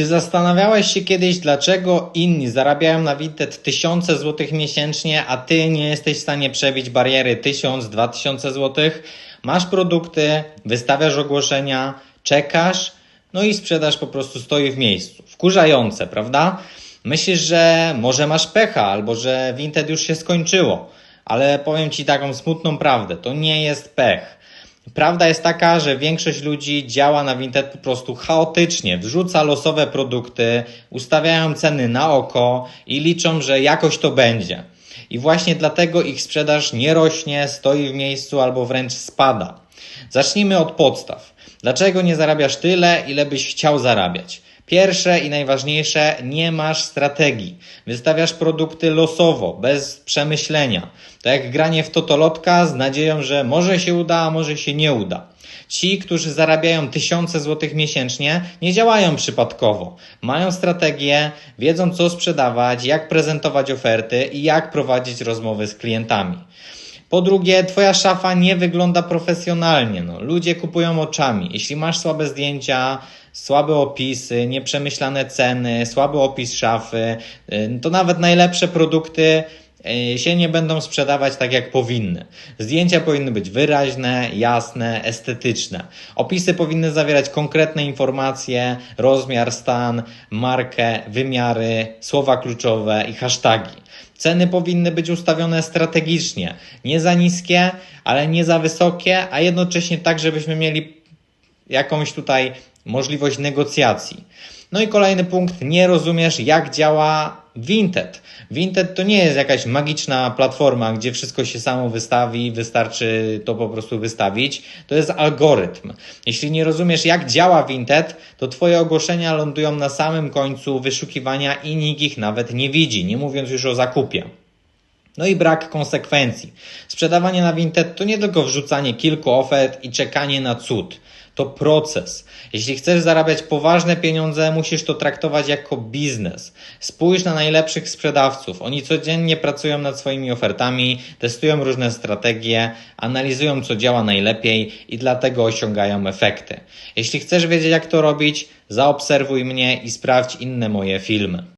Czy zastanawiałeś się kiedyś, dlaczego inni zarabiają na Vinted tysiące złotych miesięcznie, a ty nie jesteś w stanie przebić bariery 1000-2000 złotych? Masz produkty, wystawiasz ogłoszenia, czekasz, no i sprzedaż po prostu stoi w miejscu. Wkurzające, prawda? Myślisz, że może masz pecha, albo że Vinted już się skończyło, ale powiem ci taką smutną prawdę: to nie jest pech. Prawda jest taka, że większość ludzi działa na Vinted po prostu chaotycznie, wrzuca losowe produkty, ustawiają ceny na oko i liczą, że jakoś to będzie. I właśnie dlatego ich sprzedaż nie rośnie, stoi w miejscu albo wręcz spada. Zacznijmy od podstaw. Dlaczego nie zarabiasz tyle, ile byś chciał zarabiać? Pierwsze i najważniejsze, nie masz strategii. Wystawiasz produkty losowo, bez przemyślenia. To jak granie w totolotka z nadzieją, że może się uda, a może się nie uda. Ci, którzy zarabiają tysiące złotych miesięcznie, nie działają przypadkowo. Mają strategię, wiedzą co sprzedawać, jak prezentować oferty i jak prowadzić rozmowy z klientami. Po drugie, twoja szafa nie wygląda profesjonalnie. No, ludzie kupują oczami. Jeśli masz słabe zdjęcia, słabe opisy, nieprzemyślane ceny, słaby opis szafy, y, to nawet najlepsze produkty się nie będą sprzedawać tak jak powinny. Zdjęcia powinny być wyraźne, jasne, estetyczne. Opisy powinny zawierać konkretne informacje, rozmiar, stan, markę, wymiary, słowa kluczowe i hasztagi. Ceny powinny być ustawione strategicznie, nie za niskie, ale nie za wysokie, a jednocześnie tak, żebyśmy mieli jakąś tutaj możliwość negocjacji. No i kolejny punkt, nie rozumiesz jak działa Vinted. Vinted to nie jest jakaś magiczna platforma, gdzie wszystko się samo wystawi, wystarczy to po prostu wystawić. To jest algorytm. Jeśli nie rozumiesz jak działa Vinted, to twoje ogłoszenia lądują na samym końcu wyszukiwania i nikt ich nawet nie widzi, nie mówiąc już o zakupie. No i brak konsekwencji. Sprzedawanie na Vinted to nie tylko wrzucanie kilku ofert i czekanie na cud. To proces. Jeśli chcesz zarabiać poważne pieniądze, musisz to traktować jako biznes. Spójrz na najlepszych sprzedawców. Oni codziennie pracują nad swoimi ofertami, testują różne strategie, analizują co działa najlepiej i dlatego osiągają efekty. Jeśli chcesz wiedzieć jak to robić, zaobserwuj mnie i sprawdź inne moje filmy.